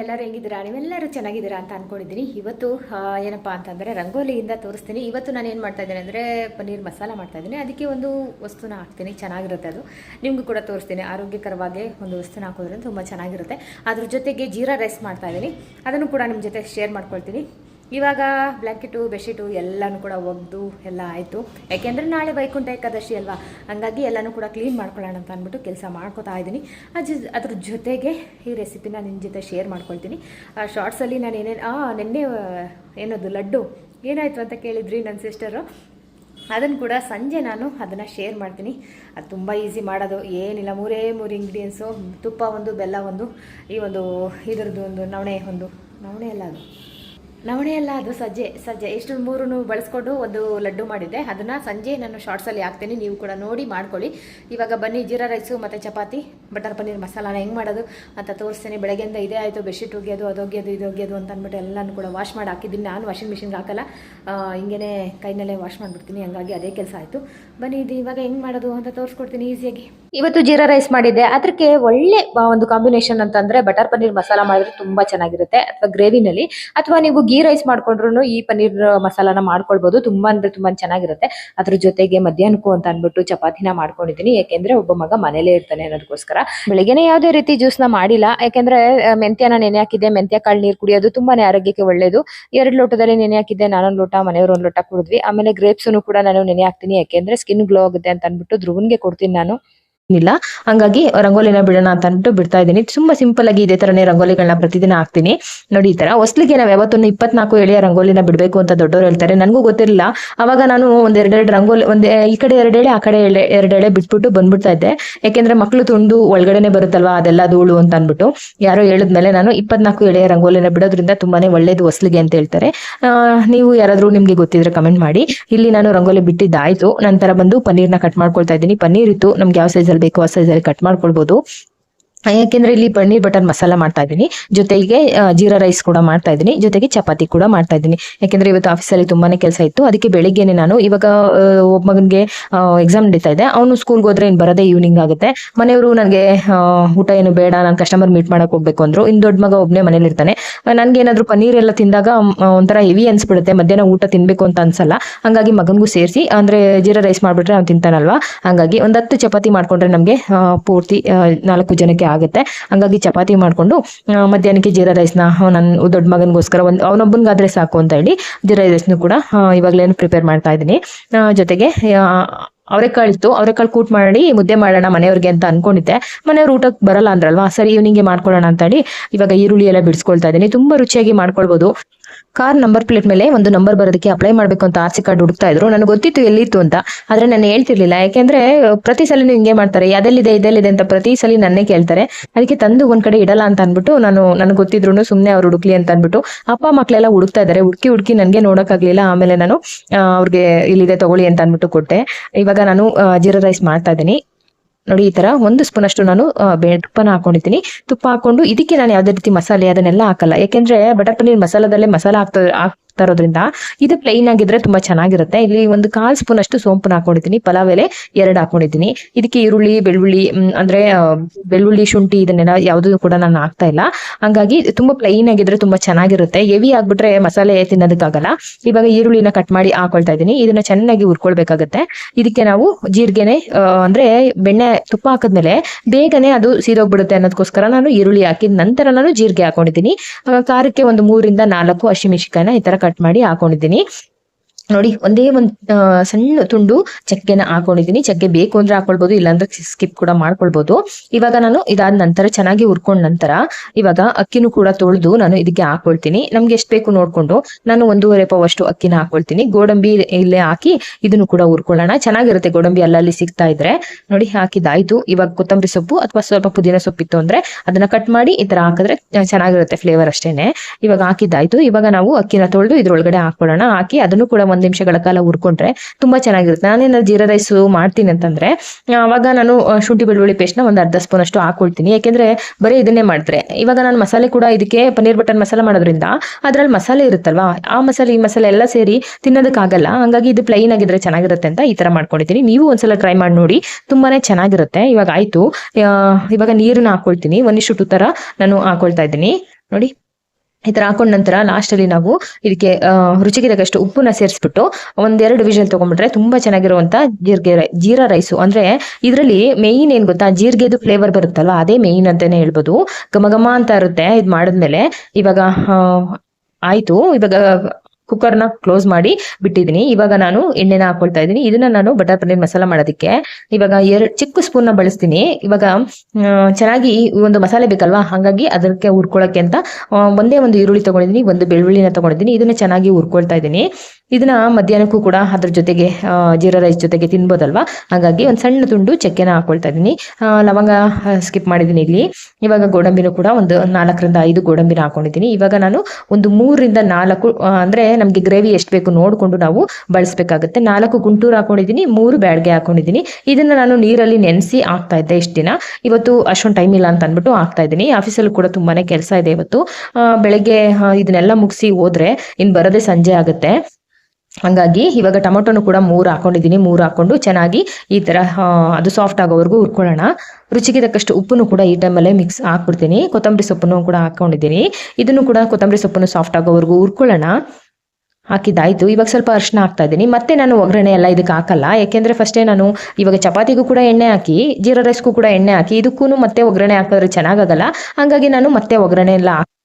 ಎಲ್ಲರೂ ಹೆಂಗಿದ್ದೀರಾ? ನೀವೆಲ್ಲರೂ ಚೆನ್ನಾಗಿದ್ದೀರಾ ಅಂತ ಅನ್ಕೊಂಡಿದ್ದೀನಿ. ಇವತ್ತು ಏನಪ್ಪ ಅಂತಂದರೆ ರಂಗೋಲಿಯಿಂದ ತೋರಿಸ್ತೀನಿ. ಇವತ್ತು ನಾನು ಏನು ಮಾಡ್ತಾ ಇದ್ದೀನಿ ಅಂದರೆ ಪನ್ನೀರ್ ಮಸಾಲ ಮಾಡ್ತಾ ಇದ್ದೀನಿ. ಅದಕ್ಕೆ ಒಂದು ವಸ್ತುನ ಹಾಕ್ತೀನಿ. ಚೆನ್ನಾಗಿರುತ್ತೆ ಅದು. ನಿಮಗೂ ಕೂಡ ತೋರಿಸ್ತೀನಿ. ಆರೋಗ್ಯಕರವಾಗಿ ಒಂದು ವಸ್ತುನ ಹಾಕೋದ್ರಿಂದ ತುಂಬ ಚೆನ್ನಾಗಿರುತ್ತೆ. ಅದ್ರ ಜೊತೆಗೆ ಜೀರಾ ರೈಸ್ ಮಾಡ್ತಾ ಇದ್ದೀನಿ. ಅದನ್ನು ಕೂಡ ನಿಮ್ಮ ಜೊತೆ ಶೇರ್ ಮಾಡ್ಕೊಳ್ತೀನಿ. ಇವಾಗ ಬ್ಲ್ಯಾಂಕೆಟು ಬೆಡ್ಶೀಟು ಎಲ್ಲನೂ ಕೂಡ ಒಗೆದು ಎಲ್ಲ ಆಯಿತು. ಯಾಕೆಂದರೆ ನಾಳೆ ವೈಕುಂಠ ಏಕಾದಶಿ ಅಲ್ವಾ? ಹಂಗಾಗಿ ಎಲ್ಲನೂ ಕೂಡ ಕ್ಲೀನ್ ಮಾಡ್ಕೊಳ್ಳೋಣ ಅಂತ ಅಂದ್ಬಿಟ್ಟು ಕೆಲಸ ಮಾಡ್ಕೋತಾ ಇದ್ದೀನಿ. ಅದು ಅದ್ರ ಜೊತೆಗೆ ಈ ರೆಸಿಪಿನ ನಿಮ್ಮ ಜೊತೆ ಶೇರ್ ಮಾಡ್ಕೊಳ್ತೀನಿ. ಶಾರ್ಟ್ಸಲ್ಲಿ ನಾನು ಏನೇನು ಆ ನಿನ್ನೆ ಆ, ಏನದು ಲಡ್ಡು? ಏನಾಯಿತು ಅಂತ ಕೇಳಿದ್ರಿ ನನ್ನ ಸಿಸ್ಟರು ಅದನ್ನು ಕೂಡ ಸಂಜೆ ನಾನು ಅದನ್ನು ಶೇರ್ ಮಾಡ್ತೀನಿ. ಅದು ತುಂಬ ಈಸಿ ಮಾಡೋದು. ಏನಿಲ್ಲ ಮೂರೇ ಮೂರು ಇಂಗ್ರೀಡಿಯೆಂಟ್ಸು ತುಪ್ಪ ಒಂದು ಬೆಲ್ಲ ಒಂದು ಈ ಒಂದು ಇದರದ್ದು ಒಂದು ನವಣೆ ಒಂದು ನವಣೆ ಅಲ್ಲ ಅದು. ನವಣೆ ಅಲ್ಲ ಅದು ಸಜ್ಜೆ. ಸಜ್ಜೆ. ಇಷ್ಟು ಮೂರನ್ನು ಬಳಸ್ಕೊಂಡು ಒಂದು ಲಡ್ಡು ಮಾಡಿದ್ದೆ. ಅದನ್ನು ಸಂಜೆ ನಾನು ಶಾರ್ಟ್ಸಲ್ಲಿ ಹಾಕ್ತೀನಿ. ನೀವು ಕೂಡ ನೋಡಿ ಮಾಡ್ಕೊಳ್ಳಿ. ಇವಾಗ ಬನ್ನಿ, ಜೀರಾ ರೈಸು ಮತ್ತು ಚಪಾತಿ, ಬಟರ್ ಪನ್ನೀರ್ ಮಸಾಲಾನ ಹೆಂಗೆ ಮಾಡೋದು ಅಂತ ತೋರಿಸ್ತೀನಿ. ಬೆಳಗ್ಗೆಯಿಂದ ಇದೇ ಆಯಿತು, ಬೆಡ್ಶೀಟ್ ಒಗೆಯೋದು ಅದು ಒಗೆಯೋದು ಇದು ಒಗೆಯೋದು ಅಂತ ಅಂದ್ಬಿಟ್ಟು ಎಲ್ಲನೂ ಕೂಡ ವಾಶ್ ಮಾಡಿ ಹಾಕಿದ್ದೀನಿ. ನಾನು ವಾಷಿಂಗ್ ಮಿಷಿನ್ಗೆ ಹಾಕಲ್ಲ. ಹಿಂಗೇ ಕೈನಲ್ಲೇ ವಾಶ್ ಮಾಡಿಬಿಡ್ತೀನಿ. ಹಂಗಾಗಿ ಅದೇ ಕೆಲಸ ಆಯಿತು. ಬನ್ನಿ, ಇದು ಇವಾಗ ಹೆಂಗೆ ಮಾಡೋದು ಅಂತ ತೋರಿಸ್ಕೊಡ್ತೀನಿ ಈಸಿಯಾಗಿ. ಇವತ್ತು ಜೀರಾ ರೈಸ್ ಮಾಡಿದ್ದೆ. ಅದಕ್ಕೆ ಒಳ್ಳೆ ಒಂದು ಕಾಂಬಿನೇಷನ್ ಅಂತಂದರೆ ಬಟರ್ ಪನ್ನೀರ್ ಮಸಾಲ ಮಾಡಿದ್ರೆ ತುಂಬ ಚೆನ್ನಾಗಿರುತ್ತೆ. ಅಥವಾ ಗ್ರೇವಿನಲ್ಲಿ ಅಥವಾ ನೀವು ಗೀ ರೈಸ್ ಮಾಡ್ಕೊಂಡ್ರು ಈ ಪನ್ನೀರ್ ಮಸಾಲಾನ ಮಾಡ್ಕೊಳ್ಬಹುದು ತುಂಬಾ ಅಂದ್ರೆ ತುಂಬಾ ಚೆನ್ನಾಗಿರುತ್ತೆ. ಅದ್ರ ಜೊತೆಗೆ ಮಧ್ಯಾಹ್ನಕ್ಕೂ ಅಂತ ಅಂದ್ಬಿಟ್ಟು ಚಪಾತಿನ ಮಾಡ್ಕೊಂಡಿದ್ದೀನಿ ಯಾಕೆಂದ್ರೆ ಒಬ್ಬ ಮಗ ಮನೇಲೆ ಇರ್ತಾನೆ ಅನ್ನೋದಕ್ಕೋಸ್ಕರ ಬೆಳಿಗ್ಗೆನೆ ಯಾವುದೇ ರೀತಿ ಜ್ಯೂಸ್ನ ಮಾಡಿಲ್ಲ. ಯಾಕೆಂದ್ರೆ ಮೆಂತ್ಯನ ನೆನೆ ಹಾಕಿದ್ದೆ. ಮೆಂತ್ಯ ಕಾಳು ನೀರು ಕುಡಿಯೋದು ತುಂಬಾನೇ ಆರೋಗ್ಯಕ್ಕೆ ಒಳ್ಳೇದು. ಎರಡು ಲೋಟದಲ್ಲಿ ನೆನೆ ಹಾಕಿದ್ದೆ. ನಾನೊಂದು ಲೋಟ, ಮನೆಯವರು ಒಂದು ಲೋಟ ಕುಡಿದ್ವಿ. ಆಮೇಲೆ ಗ್ರೇಪ್ಸ್ ಕೂಡ ನಾನು ನೆನೆ ಹಾಕ್ತೀನಿ. ಯಾಕೆಂದ್ರೆ ಸ್ಕಿನ್ ಗ್ಲೋ ಆಗುತ್ತೆ ಅಂತ ಅಂದ್ಬಿಟ್ಟು ಧ್ರುವನ್ಗೆ ಕೊಡ್ತೀನಿ ನಾನು. ಇಲ್ಲ. ಹಂಗಾಗಿ ರಂಗೋಲಿನ ಬಿಡೋಣ ಅಂತ ಅಂದ್ಬಿಟ್ಟು ಬಿಡ್ತಾ ಇದ್ದೀನಿ. ತುಂಬಾ ಸಿಂಪಲ್ ಆಗಿ ಇದೇ ತರನೇ ರಂಗೋಲಿಗಳನ್ನ ಪ್ರತಿದಿನ ಹಾಕ್ತೀನಿ. ನೋಡಿ ಈ ತರ. ಹೊಸ್ಲಿಗೆ ನಾವು ಯಾವತ್ತೊಂದು ಇಪ್ಪತ್ನಾಲ್ಕು ಎಳೆಯ ರಂಗೋಲಿನ ಬಿಡಬೇಕು ಅಂತ ದೊಡ್ಡವರು ಹೇಳ್ತಾರೆ. ನನಗೂ ಗೊತ್ತಿರಲಿಲ್ಲ. ಅವಾಗ ನಾನು ಒಂದ್ ಎರಡೆರಡು ರಂಗೋಲಿ, ಒಂದ್, ಈ ಕಡೆ ಎರಡೆಳೆ ಆ ಕಡೆ ಎಳೆ- ಎರಡೆಳೆ ಬಿಟ್ಬಿಟ್ಟು ಬಂದ್ಬಿಡ್ತಾ ಇದ್ದೆ. ಯಾಕೆಂದ್ರೆ ಮಕ್ಳು ತುಂಡು ಒಳಗಡೆನೆ ಬರುತ್ತಲ್ವಾ, ಅದೆಲ್ಲ ಧೂಳು ಅಂತ ಅಂದ್ಬಿಟ್ಟು. ಯಾರೋ ಹೇಳಿದ್ಮೇಲೆ ನಾನು ಇಪ್ಪತ್ನಾಲ್ಕು ಎಳೆಯ ರಂಗೋಲಿನ ಬಿಡೋದ್ರಿಂದ ತುಂಬಾನೇ ಒಳ್ಳೇದು ಹೊಸ್ಲಿಗೆ ಅಂತ ಹೇಳ್ತಾರೆ. ನೀವು ಯಾರಾದ್ರೂ ನಿಮ್ಗೆ ಗೊತ್ತಿದ್ರೆ ಕಮೆಂಟ್ ಮಾಡಿ. ಇಲ್ಲಿ ನಾನು ರಂಗೋಲಿ ಬಿಟ್ಟಿದ್ದಾಯ್ತು. ನಂತರ ಬಂದು ಪನ್ನೀರ್ನ ಕಟ್ ಮಾಡ್ಕೊಳ್ತಾ ಇದ್ದೀನಿ. ಪನ್ನೀರ್ ಇತ್ತು. ನಮ್ಗೆ ಯಾವ ಸೈಜಲ್ಲಿ ಬೇಕು ಆ ಸೈಜಲ್ಲಿ ಕಟ್ ಮಾಡ್ಕೊಳ್ಬೋದು. ಯಾಕೆಂದ್ರೆ ಇಲ್ಲಿ ಪನ್ನೀರ್ ಬಟರ್ ಮಸಾಲ ಮಾಡ್ತಾ ಇದ್ದೀನಿ. ಜೊತೆಗೆ ಜೀರಾ ರೈಸ್ ಕೂಡ ಮಾಡ್ತಾ ಇದ್ದೀನಿ. ಜೊತೆಗೆ ಚಪಾತಿ ಕೂಡ ಮಾಡ್ತಾ ಇದ್ದೀನಿ. ಯಾಕೆಂದ್ರೆ ಇವತ್ತು ಆಫೀಸಲ್ಲಿ ತುಂಬಾನೇ ಕೆಲಸ ಇತ್ತು. ಅದಕ್ಕೆ ಬೆಳಿಗ್ಗೆನೆ ನಾನು ಇವಾಗ ಒಬ್ಬ ಮಗನಿಗೆ ಎಕ್ಸಾಮ್ ನಡೀತಾ ಇದೆ. ಅವನು ಸ್ಕೂಲ್ಗೆ ಹೋದ್ರೆ ಇನ್ನು ಬರೋದೇ ಈವ್ನಿಂಗ್ ಆಗುತ್ತೆ. ಮನೆಯವರು ನನಗೆ ಊಟ ಏನು ಬೇಡ, ನಾನು ಕಸ್ಟಮರ್ ಮೀಟ್ ಮಾಡಕ್ ಹೋಗ್ಬೇಕು ಅಂದ್ರು. ಇನ್ ದೊಡ್ಡ ಮಗ ಒಬ್ಬನೇ ಮನೇಲಿ ಇರ್ತಾನೆ. ನನ್ಗೆ ಏನಾದ್ರು ಪನ್ನೀರ್ ಎಲ್ಲ ತಿಂದಾಗ ಒಂಥರ ಹೆವಿ ಅನ್ಸ್ಬಿಡುತ್ತೆ. ಮಧ್ಯಾಹ್ನ ಊಟ ತಿನ್ಬೇಕು ಅಂತ ಅನ್ಸಲ್ಲ. ಹಂಗಾಗಿ ಮಗನಿಗೂ ಸೇರಿಸಿ, ಅಂದ್ರೆ ಜೀರಾ ರೈಸ್ ಮಾಡ್ಬಿಟ್ರೆ ಅವ್ನು ತಿಂತಾನಲ್ವಾ? ಹಂಗಾಗಿ ಒಂದ್ ಹತ್ತು ಚಪಾತಿ ಮಾಡ್ಕೊಂಡ್ರೆ ನಮಗೆ ಪೂರ್ತಿ ನಾಲ್ಕು ಜನಕ್ಕೆ ಆಗುತ್ತೆ. ಹಂಗಾಗಿ ಚಪಾತಿ ಮಾಡ್ಕೊಂಡು ಮಧ್ಯಾಹ್ನಕ್ಕೆ ಜೀರಾ ರೈಸ್ನ ನನ್ನ ದೊಡ್ಡ ಮಗನಿಗೋಸ್ಕರ ಒಂದು, ಅವನೊಬ್ಬನಿಗಾದ್ರೆ ಸಾಕು ಅಂತ ಹೇಳಿ ಜೀರಾ ರೈಸ್ನು ಕೂಡ ಇವಾಗಲೇನು ಪ್ರಿಪೇರ್ ಮಾಡ್ತಾ ಇದ್ದೀನಿ. ಜೊತೆಗೆ ಅವರೆಕಾಳು ಇತ್ತು. ಅವರೆಕಾಳು ಕೂಟ್ ಮಾಡಿ ಮುದ್ದೆ ಮಾಡೋಣ ಮನೆಯವ್ರಿಗೆ ಅಂತ ಅನ್ಕೊಂಡಿದ್ದೆ. ಮನೆಯವ್ರು ಊಟಕ್ಕೆ ಬರಲ್ಲ ಅಂದ್ರಲ್ವಾ? ಸರಿ ಈವ್ನಿಂಗ್ ಮಾಡ್ಕೊಳ್ಳೋಣ ಅಂತ ಹೇಳಿ ಇವಾಗ ಈರುಳ್ಳಿ ಎಲ್ಲ ಬಿಡಿಸ್ಕೊಳ್ತಾ ಇದ್ದೀನಿ. ತುಂಬಾ ರುಚಿಯಾಗಿ ಮಾಡ್ಕೊಳ್ಬೋದು. ಕಾರ್ ನಂಬರ್ ಪ್ಲೇಟ್ ಮೇಲೆ ಒಂದು ನಂಬರ್ ಬರೋದಕ್ಕೆ ಅಪ್ಲೈ ಮಾಡಬೇಕು ಅಂತ ಆರ್ ಸಿ ಕಾರ್ಡ್ ಹುಡುಕ್ತಾ ಇದ್ರು. ನನಗೆ ಗೊತ್ತಿತ್ತು ಎಲ್ಲಿತ್ತು ಅಂತ, ಆದ್ರೆ ನಾನು ಹೇಳ್ತಿರ್ಲಿಲ್ಲ. ಯಾಕೆಂದ್ರೆ ಪ್ರತಿ ಸಲ ಹಿಂಗೆ ಮಾಡ್ತಾರೆ. ಅದೆಲ್ಲಿದೆ ಇದೆಲ್ಲಿದೆ ಅಂತ ಪ್ರತಿ ಸಲ ನನ್ನೇ ಕೇಳ್ತಾರೆ. ಅದಕ್ಕೆ ತಂದು ಒಂದ್ ಕಡೆ ಇಡಲ್ಲ ಅಂತ ಅನ್ಬಿಟ್ಟು ನಾನು, ನನಗೆ ಗೊತ್ತಿದ್ರು ಸುಮ್ನೆ ಅವ್ರು ಹುಡುಕ್ಲಿ ಅಂತ ಅನ್ಬಿಟ್ಟು ಅಪ್ಪ ಮಕ್ಕಳೆಲ್ಲ ಹುಡುಕ್ತಾ ಇದ್ದಾರೆ ಹುಡುಕಿ ಹುಡುಕಿ ನನಗೆ ನೋಡೋಕ್ಕಾಗಲಿಲ್ಲ. ಆಮೇಲೆ ನಾನು ಅವ್ರಿಗೆ ಇಲ್ಲಿದೆ ತಗೊಳ್ಳಿ ಅಂತ ಅನ್ಬಿಟ್ಟು ಕೊಟ್ಟೆ. ಇವಾಗ ನಾನು ಜೀರಾ ರೈಸ್ ಮಾಡ್ತಾ ಇದ್ದೀನಿ. ನೋಡಿ ಈ ತರ ಒಂದು ಸ್ಪೂನ್ ಅಷ್ಟು ನಾನು ತುಪ್ಪನ ಹಾಕೊಂಡಿದ್ದೀನಿ. ತುಪ್ಪ ಹಾಕೊಂಡು ಇದಕ್ಕೆ ನಾನು ಯಾವ್ದೇ ರೀತಿ ಮಸಾಲೆ ಅದನ್ನೆಲ್ಲ ಹಾಕಲ್ಲ. ಯಾಕೆಂದ್ರೆ ಬಟರ್ ಪನ್ನೀರ್ ಮಸಾಲದಲ್ಲೇ ಮಸಾಲ ಹಾಕ್ತಾ ಹಾಕ್ತಾ ಇರೋದ್ರಿಂದ ಇದು ಪ್ಲೈನ್ ಆಗಿದ್ರೆ ತುಂಬಾ ಚೆನ್ನಾಗಿರುತ್ತೆ. ಇಲ್ಲಿ ಒಂದು ಕಾಲ್ ಸ್ಪೂನ್ ಅಷ್ಟು ಸೋಂಪನ್ನ ಹಾಕೊಂಡಿದ್ದೀನಿ. ಪಲಾವ್ ಎಲೆ ಎರಡು ಹಾಕೊಂಡಿದ್ದೀನಿ. ಇದಕ್ಕೆ ಈರುಳ್ಳಿ, ಬೆಳ್ಳುಳ್ಳಿ ಅಂದ್ರೆ ಬೆಳ್ಳುಳ್ಳಿ, ಶುಂಠಿ ಇದನ್ನೆಲ್ಲ ಯಾವ್ದು ಕೂಡ ನಾನು ಹಾಕ್ತಾ ಇಲ್ಲ. ಹಂಗಾಗಿ ತುಂಬಾ ಪ್ಲೈನ್ ಆಗಿದ್ರೆ ತುಂಬಾ ಚೆನ್ನಾಗಿರುತ್ತೆ. ಹೆವಿ ಆಗ್ಬಿಟ್ರೆ ಮಸಾಲೆ ತಿನ್ನೋದಕ್ಕಾಗಲ್ಲ. ಇವಾಗ ಈರುಳ್ಳಿನ ಕಟ್ ಮಾಡಿ ಹಾಕೊಳ್ತಾ ಇದ್ದೀನಿ. ಇದನ್ನ ಚೆನ್ನಾಗಿ ಹುರ್ಕೊಳ್ಬೇಕಾಗತ್ತೆ. ಇದಕ್ಕೆ ನಾವು ಜೀರಿಗೆನೆ ಅಂದ್ರೆ ಬೆಣ್ಣೆ ತುಪ್ಪ ಹಾಕಿದ್ಮೇಲೆ ಬೇಗನೆ ಅದು ಸೀದೋಗ್ಬಿಡುತ್ತೆ ಅನ್ನೋದಕ್ಕೋಸ್ಕರ ನಾನು ಈರುಳ್ಳಿ ಹಾಕಿದ ನಂತರ ನಾನು ಜೀರಿಗೆ ಹಾಕೊಂಡಿದ್ದೀನಿ. ಖಾರಕ್ಕೆ ಒಂದು ಮೂರಿಂದ ನಾಲ್ಕು ಹಸಿಮೆಣಸಿಕಾಯಿನ ಈ ತರ ಕಟ್ ಮಾಡಿ ಹಾಕೊಂಡಿದ್ದೀನಿ. ನೋಡಿ, ಒಂದೇ ಒಂದ್ ಸಣ್ಣ ತುಂಡು ಚಕ್ಕೆನ ಹಾಕೊಂಡಿದ್ದೀನಿ. ಚಕ್ಕೆ ಬೇಕು ಅಂದ್ರೆ ಹಾಕೊಳ್ಬಹುದು ಇಲ್ಲಾಂದ್ರೆ ಸ್ಕಿಪ್ ಕೂಡ ಮಾಡ್ಕೊಳ್ಬಹುದು ಇವಾಗ ನಾನು ಇದಾದ ನಂತರ ಚೆನ್ನಾಗಿ ಹುರ್ಕೊಂಡ ನಂತರ ಇವಾಗ ಅಕ್ಕಿನೂ ಕೂಡ ತೊಳೆದು ನಾನು ಇದಕ್ಕೆ ಹಾಕೊಳ್ತೀನಿ. ನಮ್ಗೆ ಎಷ್ಟು ಬೇಕು ನೋಡ್ಕೊಂಡು ನಾನು ಒಂದೂವರೆ ಪಾವ್ ಅಷ್ಟು ಅಕ್ಕಿನ ಹಾಕೊಳ್ತೀನಿ. ಗೋಡಂಬಿ ಇಲ್ಲೇ ಹಾಕಿ ಇದನ್ನು ಕೂಡ ಹುರ್ಕೊಳ್ಳೋಣ. ಚೆನ್ನಾಗಿರುತ್ತೆ ಗೋಡಂಬಿ ಅಲ್ಲಲ್ಲಿ ಸಿಗ್ತಾ ಇದ್ರೆ. ನೋಡಿ ಹಾಕಿದಾಯ್ತು ಇವಾಗ ಕೊತ್ತಂಬರಿ ಸೊಪ್ಪು ಅಥವಾ ಸ್ವಲ್ಪ ಪುದೀನ ಸೊಪ್ಪಿತ್ತು ಅಂದ್ರೆ ಅದನ್ನ ಕಟ್ ಮಾಡಿ ಈ ತರ ಹಾಕಿದ್ರೆ ಚೆನ್ನಾಗಿರುತ್ತೆ ಫ್ಲೇವರ್ ಅಷ್ಟೇನೆ. ಇವಾಗ ಹಾಕಿದ್ದಾಯ್ತು. ಇವಾಗ ನಾವು ಅಕ್ಕಿನ ತೊಳೆದು ಇದ್ರೊಳಗಡೆ ಹಾಕೊಳ್ಳೋಣ. ಹಾಕಿ ಅದನ್ನು ಕೂಡ ನಿಮಿಷಗಳ ಕಾಲ ಹುರ್ಕೊಂಡ್ರೆ ತುಂಬಾ ಚೆನ್ನಾಗಿರುತ್ತೆ. ನಾನೇನಾದ್ರು ಜೀರಾ ರೈಸ್ ಮಾಡ್ತೀನಿ ಅಂತಂದ್ರೆ ಅವಾಗ ನಾನು ಶುಂಠಿ ಬೆಳ್ಳುಳ್ಳಿ ಪೇಸ್ಟ್ನ ಒಂದು ಅರ್ಧ ಸ್ಪೂನ್ ಅಷ್ಟು ಹಾಕೊಳ್ತೀನಿ. ಯಾಕೆಂದ್ರೆ ಬರೀ ಇದನ್ನೇ ಮಾಡಿದ್ರೆ ಇವಾಗ ನಾನು ಮಸಾಲೆ ಕೂಡ ಇದಕ್ಕೆ ಪನ್ನೀರ್ ಬಟರ್ ಮಸಾಲ ಮಾಡೋದ್ರಿಂದ ಅದ್ರಲ್ಲಿ ಮಸಾಲೆ ಇರುತ್ತಲ್ವಾ? ಆ ಮಸಾಲೆ, ಈ ಮಸಾಲೆ ಎಲ್ಲ ಸೇರಿ ತಿನ್ನೋದಕ್ಕಾಗಲ್ಲ. ಹಂಗಾಗಿ ಇದು ಪ್ಲೈನ್ ಆಗಿದ್ರೆ ಚೆನ್ನಾಗಿರುತ್ತೆ ಅಂತ ಈ ತರ ಮಾಡ್ಕೊಂಡಿದ್ದೀನಿ. ನೀವು ಒಂದ್ಸಲ ಟ್ರೈ ಮಾಡಿ ನೋಡಿ, ತುಂಬಾನೇ ಚೆನ್ನಾಗಿರುತ್ತೆ. ಇವಾಗ ಆಯ್ತು. ಇವಾಗ ನೀರನ್ನ ಹಾಕೊಳ್ತೀನಿ. ಒಂದಿಷ್ಟು ತರ ನಾನು ಹಾಕೊಳ್ತಾ ಇದ್ದೀನಿ. ನೋಡಿ. ಈ ತರ ಹಾಕೊಂಡ ನಂತರ ಲಾಸ್ಟಲ್ಲಿ ನಾವು ಇದಕ್ಕೆ ರುಚಿಗೆ ತಕ್ಕಷ್ಟು ಉಪ್ಪನ್ನ ಸೇರಿಸ್ಬಿಟ್ಟು ಒಂದೆರಡು ವಿಷಲ್ ತಗೊಂಡ್ಬಿಟ್ರೆ ತುಂಬಾ ಚೆನ್ನಾಗಿರುವಂತ ಜೀರ್ಗೆ ಜೀರಾ ರೈಸು ಅಂದ್ರೆ ಇದರಲ್ಲಿ ಮೇಯ್ನ್ ಏನ್ ಗೊತ್ತಾ? ಜೀರ್ಗೆದು ಫ್ಲೇವರ್ ಬರುತ್ತಲ್ವ? ಅದೇ ಮೇಯ್ನ್ ಅಂತಾನೆ ಹೇಳ್ಬೋದು. ಘಮ ಅಂತ ಇರುತ್ತೆ. ಇದ್ ಮಾಡಿದ್ಮೇಲೆ ಇವಾಗ ಆಯ್ತು. ಇವಾಗ ಕುಕ್ಕರ್ನ ಕ್ಲೋಸ್ ಮಾಡಿ ಬಿಟ್ಟಿದ್ದೀನಿ. ಇವಾಗ ನಾನು ಎಣ್ಣೆನ ಹಾಕೊಳ್ತಾ ಇದ್ದೀನಿ. ಇದನ್ನ ನಾನು ಬಟರ್ ಪನ್ನೀರ್ ಮಸಾಲ ಮಾಡೋದಕ್ಕೆ ಇವಾಗ ಎರಡು ಚಿಕ್ಕ ಸ್ಪೂನ್ನ ಬಳಸ್ತೀನಿ. ಇವಾಗ ಚೆನ್ನಾಗಿ ಒಂದು ಮಸಾಲೆ ಬೇಕಲ್ವಾ? ಹಾಗಾಗಿ ಅದಕ್ಕೆ ಹುರ್ಕೊಳ್ಳೋಕೆ ಅಂತ ಒಂದೇ ಒಂದು ಈರುಳ್ಳಿ ತಗೊಂಡಿದ್ದೀನಿ, ಒಂದು ಬೆಳ್ಳುಳ್ಳಿನ ತಗೊಂಡಿದ್ದೀನಿ. ಇದನ್ನ ಚೆನ್ನಾಗಿ ಹುರ್ಕೊಳ್ತಾ ಇದ್ದೀನಿ. ಇದನ್ನ ಮಧ್ಯಾಹ್ನಕ್ಕೂ ಕೂಡ ಅದ್ರ ಜೊತೆಗೆ ಜೀರಾ ರೈಸ್ ಜೊತೆಗೆ ತಿನ್ಬೋದಲ್ವಾ? ಹಾಗಾಗಿ ಒಂದು ಸಣ್ಣ ತುಂಡು ಚಕ್ಕೆನ ಹಾಕೊಳ್ತಾ ಇದ್ದೀನಿ ಲವಂಗ ಸ್ಕಿಪ್ ಮಾಡಿದ್ದೀನಿ ಇಲ್ಲಿ. ಇವಾಗ ಗೋಡಂಬಿನೂ ಕೂಡ ಒಂದು ನಾಲ್ಕರಿಂದ ಐದು ಗೋಡಂಬಿನ ಹಾಕೊಂಡಿದ್ದೀನಿ ಇವಾಗ ನಾನು ಒಂದು ಮೂರರಿಂದ ನಾಲ್ಕು ಅಂದರೆ ನಮಗೆ ಗ್ರೇವಿ ಎಷ್ಟು ಬೇಕು ನೋಡಿಕೊಂಡು ನಾವು ಬಳಸಬೇಕಾಗುತ್ತೆ. ನಾಲ್ಕು ಗುಂಟೂರು ಹಾಕೊಂಡಿದ್ದೀನಿ ಮೂರು ಬ್ಯಾಡ್ಗೆ ಹಾಕೊಂಡಿದ್ದೀನಿ ಇದನ್ನ ನಾನು ನೀರಲ್ಲಿ ನೆನೆಸಿ ಹಾಕ್ತಾ ಇದ್ದೆ ಇಷ್ಟು ದಿನ. ಇವತ್ತು ಅಷ್ಟೊಂದು ಟೈಮ್ ಇಲ್ಲ ಅಂತ ಅಂದ್ಬಿಟ್ಟು ಹಾಕ್ತಾ ಇದ್ದೀನಿ ಆಫೀಸಲ್ಲೂ ಕೂಡ ತುಂಬಾನೇ ಕೆಲಸ ಇದೆ ಇವತ್ತು. ಬೆಳಗ್ಗೆ ಇದನ್ನೆಲ್ಲ ಮುಗಿಸಿ ಹೋದ್ರೆ ಇನ್ನು ಬರೋದೇ ಸಂಜೆ ಆಗುತ್ತೆ. ಹಂಗಾಗಿ ಇವಾಗ ಟೊಮೊಟೊನು ಕೂಡ ಮೂರು ಹಾಕೊಂಡಿದ್ದೀನಿ, ಮೂರು ಹಾಕೊಂಡು ಚೆನ್ನಾಗಿ ಈ ಥರ ಅದು ಸಾಫ್ಟ್ ಆಗೋವರೆಗೂ ಹುರ್ಕೊಳ್ಳೋಣ. ರುಚಿಗೆ ತಕ್ಕಷ್ಟು ಉಪ್ಪನ್ನು ಕೂಡ ಈ ಟೈಮಲ್ಲೇ ಮಿಕ್ಸ್ ಹಾಕ್ಬಿಡ್ತೀನಿ. ಕೊತ್ತಂಬರಿ ಸೊಪ್ಪನ್ನು ಕೂಡ ಹಾಕೊಂಡಿದ್ದೀನಿ. ಇದನ್ನು ಕೂಡ ಕೊತ್ತಂಬರಿ ಸೊಪ್ಪನ್ನು ಸಾಫ್ಟ್ ಆಗೋವರೆಗೂ ಹುರ್ಕೊಳ್ಳೋಣ. ಹಾಕಿದ್ದಾಯಿತು. ಇವಾಗ ಸ್ವಲ್ಪ ಅರಿಶಿನ ಹಾಕ್ತಾ ಇದ್ದೀನಿ. ಮತ್ತೆ ನಾನು ಒಗ್ಗರಣೆ ಎಲ್ಲ ಇದಕ್ಕೆ ಹಾಕಲ್ಲ. ಯಾಕೆಂದ್ರೆ ಫಸ್ಟೇ ನಾನು ಇವಾಗ ಚಪಾತಿಗೂ ಕೂಡ ಎಣ್ಣೆ ಹಾಕಿ, ಜೀರಾ ರೈಸ್ಗೂ ಕೂಡ ಎಣ್ಣೆ ಹಾಕಿ ಇದಕ್ಕೂ ಮತ್ತೆ ಒಗ್ಗರಣೆ ಹಾಕಿದ್ರೆ ಚೆನ್ನಾಗಾಗಲ್ಲ ಹಾಗಾಗಿ ನಾನು ಮತ್ತೆ ಒಗ್ಗರಣೆ ಎಲ್ಲ ಹಾಕ್-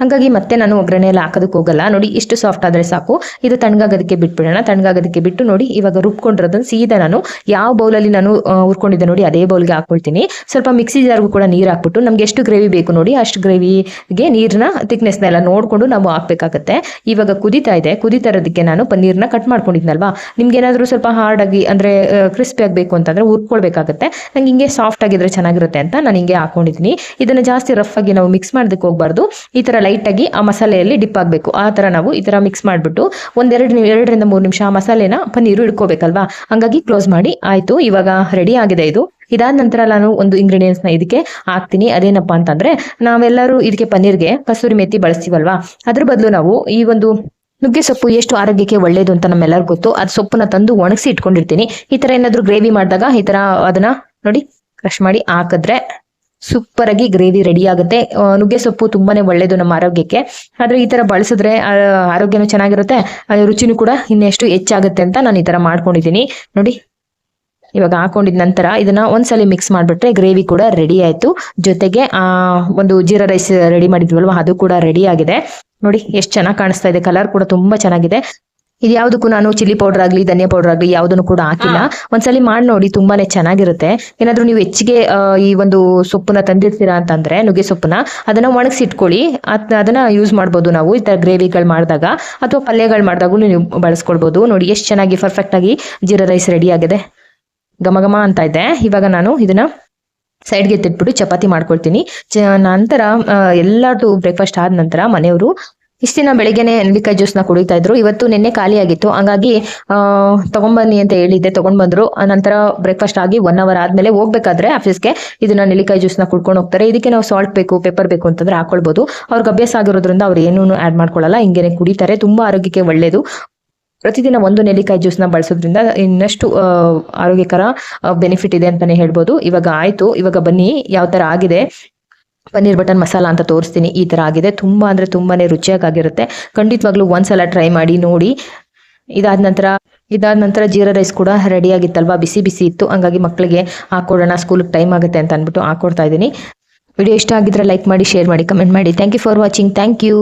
ಹಾಗಾಗಿ ಮತ್ತೆ ನಾನು ಒಗ್ಗರಣೆ ಎಲ್ಲ ಹಾಕೋದಕ್ಕೆ ಹೋಗಲ್ಲ. ನೋಡಿ, ಇಷ್ಟು ಸಾಫ್ಟ್ ಆದರೆ ಸಾಕು. ಇದು ತಣ್ಣಗಾಗೋದಕ್ಕೆ ಬಿಟ್ಬಿಡೋಣ. ತಣ್ಣಗಾಗೋದಕ್ಕೆ ಬಿಟ್ಟು ನೋಡಿ, ಇವಾಗ ರುಬ್ಕೊಂಡಿರೋದನ್ನು ಸೀದಾ ನಾನು ಯಾವ ಬೌಲಲ್ಲಿ ನಾನು ಹುರ್ಕೊಂಡಿದ್ದೆ ನೋಡಿ, ಅದೇ ಬೌಲ್ಗೆ ಹಾಕೊಳ್ತೀನಿ. ಸ್ವಲ್ಪ ಮಿಕ್ಸಿ ಜಾರ್ಗೂ ಕೂಡ ನೀರು ಹಾಕ್ಬಿಟ್ಟು, ನಮ್ಗೆ ಎಷ್ಟು ಗ್ರೇವಿ ಬೇಕು ನೋಡಿ, ಅಷ್ಟು ಗ್ರೇವಿಗೆ ನೀರನ್ನ ತಿಕ್ನೆಸ್ನ ಎಲ್ಲ ನೋಡಿಕೊಂಡು ನಾವು ಹಾಕ್ಬೇಕಾಗತ್ತೆ. ಇವಾಗ ಕುದೀತಾ ಇದೆ. ಕುದೀತಾ ಇರೋದಕ್ಕೆ ನಾನು ಪನ್ನೀರ್ನ ಕಟ್ ಮಾಡ್ಕೊಂಡಿದ್ನಲ್ವಾ? ನಿಮ್ಗೆ ಏನಾದರೂ ಸ್ವಲ್ಪ ಹಾರ್ಡ್ ಆಗಿ ಅಂದರೆ ಕ್ರಿಸ್ಪಿ ಆಗಬೇಕು ಅಂತಂದ್ರೆ ಹುರ್ಕೊಳ್ಬೇಕಾಗತ್ತೆ. ನಂಗೆ ಹಿಂಗೆ ಸಾಫ್ಟ್ ಆಗಿದ್ರೆ ಚೆನ್ನಾಗಿರುತ್ತೆ ಅಂತ ನಾನು ಹಿಂಗೆ ಹಾಕೊಂಡಿದ್ದೀನಿ. ಇದನ್ನು ಜಾಸ್ತಿ ರಫ್ ಆಗಿ ನಾವು ಮಿಕ್ಸ್ ಮಾಡೋದಕ್ಕೆ ಹೋಗ್ಬಾರ್ದು. ಈ ಥರ ಲೈಟಾಗಿ ಆ ಮಸಾಲೆಯಲ್ಲಿ ಡಿಪ್ ಆಗಬೇಕು. ಆ ಥರ ನಾವು ಈ ಥರ ಮಿಕ್ಸ್ ಮಾಡಿಬಿಟ್ಟು ಒಂದೆರಡು ಎರಡರಿಂದ ಮೂರು ನಿಮಿಷ ಆ ಮಸಾಲೆನ ಪನ್ನೀರು ಇಡ್ಕೋಬೇಕಲ್ವಾ ಹಂಗಾಗಿ ಕ್ಲೋಸ್ ಮಾಡಿ. ಆಯಿತು, ಇವಾಗ ರೆಡಿ ಆಗಿದೆ ಇದು. ಇದಾದ ನಂತರ ನಾನು ಒಂದು ಇಂಗ್ರೀಡಿಯೆಂಟ್ಸ್ನ ಇದಕ್ಕೆ ಹಾಕ್ತೀನಿ. ಅದೇನಪ್ಪ ಅಂತಂದ್ರೆ, ನಾವೆಲ್ಲರೂ ಇದಕ್ಕೆ ಪನ್ನೀರ್ಗೆ ಕಸೂರಿ ಮೇಥಿ ಬಳಸ್ತೀವಲ್ವಾ? ಅದ್ರ ಬದಲು ನಾವು ಈ ಒಂದು ನುಗ್ಗೆ ಸೊಪ್ಪು ಎಷ್ಟು ಆರೋಗ್ಯಕ್ಕೆ ಒಳ್ಳೇದು ಅಂತ ನಮ್ಮೆಲ್ಲರಿಗೂ ಗೊತ್ತು. ಅದು ಸೊಪ್ಪನ್ನ ತಂದು ಒಣಗಿಸಿ ಇಟ್ಕೊಂಡಿರ್ತೀನಿ. ಈ ಥರ ಏನಾದರೂ ಗ್ರೇವಿ ಮಾಡಿದಾಗ ಈ ತರ ಅದನ್ನ ನೋಡಿ ಕ್ರಶ್ ಮಾಡಿ ಹಾಕಿದ್ರೆ ಸೂಪರ್ ಆಗಿ ಗ್ರೇವಿ ರೆಡಿ ಆಗುತ್ತೆ. ನುಗ್ಗೆ ಸೊಪ್ಪು ತುಂಬಾನೇ ಒಳ್ಳೇದು ನಮ್ಮ ಆರೋಗ್ಯಕ್ಕೆ. ಆದ್ರೆ ಈ ತರ ಬಳಸಿದ್ರೆ ಆರೋಗ್ಯನೂ ಚೆನ್ನಾಗಿರುತ್ತೆ. ರುಚಿನೂ ಕೂಡ ಇನ್ನೆಷ್ಟು ಹೆಚ್ಚಾಗುತ್ತೆ ಅಂತ ನಾನು ಈ ತರ ಮಾಡ್ಕೊಂಡಿದ್ದೀನಿ. ನೋಡಿ, ಇವಾಗ ಹಾಕೊಂಡಿದ ನಂತರ ಇದನ್ನ ಒಂದ್ಸಲಿ ಮಿಕ್ಸ್ ಮಾಡ್ಬಿಟ್ರೆ ಗ್ರೇವಿ ಕೂಡ ರೆಡಿ ಆಯ್ತು. ಜೊತೆಗೆ, ಆ, ಒಂದು ಜೀರಾ ರೈಸ್ ರೆಡಿ ಮಾಡಿದ್ವಲ್ವ, ಅದು ಕೂಡ ರೆಡಿ ಆಗಿದೆ. ನೋಡಿ, ಎಷ್ಟು ಚೆನ್ನಾಗಿ ಕಾಣಿಸ್ತಾ ಇದೆ. ಕಲರ್ ಕೂಡ ತುಂಬಾ ಚೆನ್ನಾಗಿದೆ. ಇದು ಯಾವುದಕ್ಕೂ ನಾನು ಚಿಲ್ಲಿ ಪೌಡರ್ ಆಗಲಿ ಧನಿಯಾ ಪೌಡರ್ ಆಗಲಿ ಯಾವುದನ್ನು ಕೂಡ ಹಾಕಿಲ್ಲ. ಒಂದ್ಸಲಿ ಮಾಡಿ ನೋಡಿ ತುಂಬಾನೇ ಚೆನ್ನಾಗಿರುತ್ತೆ. ಏನಾದ್ರೂ ನೀವು ಹೆಚ್ಚಿಗೆ ಈ ಒಂದು ಸೊಪ್ಪನ್ನ ತಂದಿರ್ತೀರಾ ಅಂತಂದ್ರೆ ನುಗ್ಗೆ ಸೊಪ್ಪನ್ನ ಅದನ್ನ ಒಣಗಿಸಿ ಇಟ್ಕೊಳ್ಳಿ ಅದನ್ನ ಯೂಸ್ ಮಾಡ್ಬೋದು ನಾವು ಈ ತರ ಗ್ರೇವಿಗಳು ಮಾಡಿದಾಗ. ಅಥವಾ ಪಲ್ಯಗಳು ಮಾಡಿದಾಗೂ ನೀವು ಬಳಸ್ಕೊಳ್ಬೋದು. ನೋಡಿ ಎಷ್ಟು ಚೆನ್ನಾಗಿ ಪರ್ಫೆಕ್ಟ್ ಆಗಿ ಜೀರಾ ರೈಸ್ ರೆಡಿ ಆಗಿದೆ. ಘಮ ಘಮ ಅಂತ ಇದೆ. ಇವಾಗ ನಾನು ಇದನ್ನ ಸೈಡ್ಗೆ ಎತ್ತಿಟ್ಬಿಟ್ಟು ಚಪಾತಿ ಮಾಡ್ಕೊಳ್ತೀನಿ. ನಂತರ ಎಲ್ಲರದು ಬ್ರೇಕ್ಫಾಸ್ಟ್ ಆದ ನಂತರ ಮನೆಯವರು ಇಷ್ಟು ದಿನ ಬೆಳಿಗ್ಗೆನೆ ನೆಲ್ಲಿಕಾಯಿ ಜ್ಯೂಸ್ನ ಕುಡಿತಾ ಇದ್ರು. ಇವತ್ತು ನಿನ್ನೆ ಖಾಲಿ ಆಗಿತ್ತು ಹಂಗಾಗಿ ತಗೊಂಡ್ಬನ್ನಿ ಅಂತ ಹೇಳಿದ್ದೆ ತಗೊಂಡ್ ಬಂದ್ರು ನಂತರ ಬ್ರೇಕ್ಫಾಸ್ಟ್ ಆಗಿ ಒನ್ ಅವರ್ ಆದ್ಮೇಲೆ ಹೋಗ್ಬೇಕಾದ್ರೆ ಆಫೀಸ್ಗೆ ಇದನ್ನ ನೆಲ್ಲಿಕಾಯಿ ಜ್ಯೂಸ್ನ ಕುಡ್ಕೊಂಡು ಹೋಗ್ತಾರೆ. ಇದಕ್ಕೆ ನಾವು ಸಾಲ್ಟ್ ಬೇಕು ಪೆಪ್ಪರ್ ಬೇಕು ಅಂತಂದ್ರೆ ಹಾಕೊಳ್ಬಹುದು ಅವ್ರಿಗೆ ಅಭ್ಯಾಸ ಆಗಿರೋದ್ರಿಂದ ಅವ್ರು ಏನೂ ಆಡ್ ಮಾಡ್ಕೊಳ್ಳಲ್ಲ ಹಿಂಗೇನೆ ಕುಡಿತಾರೆ. ತುಂಬಾ ಆರೋಗ್ಯಕ್ಕೆ ಒಳ್ಳೇದು. ಪ್ರತಿದಿನ ಒಂದು ನೆಲ್ಲಿಕಾಯಿ ಜ್ಯೂಸ್ನ ಬಳಸೋದ್ರಿಂದ ಇನ್ನಷ್ಟು ಆರೋಗ್ಯಕರ ಬೆನಿಫಿಟ್ ಇದೆ ಅಂತಾನೆ ಹೇಳ್ಬೋದು. ಇವಾಗ ಆಯ್ತು. ಇವಾಗ ಬನ್ನಿ. ಯಾವ ತರ ಆಗಿದೆ? ಪನ್ನೀರ್ ಬಟರ್ ಮಸಾಲ ಅಂತ ತೋರಿಸ್ತೀನಿ, ಈ ತರ ಆಗಿದೆ. ತುಂಬಾ ಅಂದ್ರೆ ತುಂಬಾನೇ ರುಚಿಯಾಗಿರುತ್ತೆ ಖಂಡಿತವಾಗ್ಲೂ ಒಂದ್ಸಲ ಟ್ರೈ ಮಾಡಿ, ನೋಡಿ. ಇದಾದ ನಂತರ ಇದಾದ ನಂತರ ಜೀರಾ ರೈಸ್ ಕೂಡ ರೆಡಿ ಆಗಿತ್ತಲ್ವಾ ಬಿಸಿ ಬಿಸಿ ಇತ್ತು. ಹಂಗಾಗಿ ಮಕ್ಕಳಿಗೆ ಹಾಕೊಡೋಣ ಸ್ಕೂಲ್ ಟೈಮ್ ಆಗುತ್ತೆ ಅಂತ ಅಂದ್ಬಿಟ್ಟು ಹಾಕೊಡ್ತಾ ಇದ್ದೀನಿ. ವಿಡಿಯೋ ಇಷ್ಟ ಆಗಿದ್ರೆ ಲೈಕ್ ಮಾಡಿ ಶೇರ್ ಮಾಡಿ ಕಮೆಂಟ್ ಮಾಡಿ. Thank you for watching thank you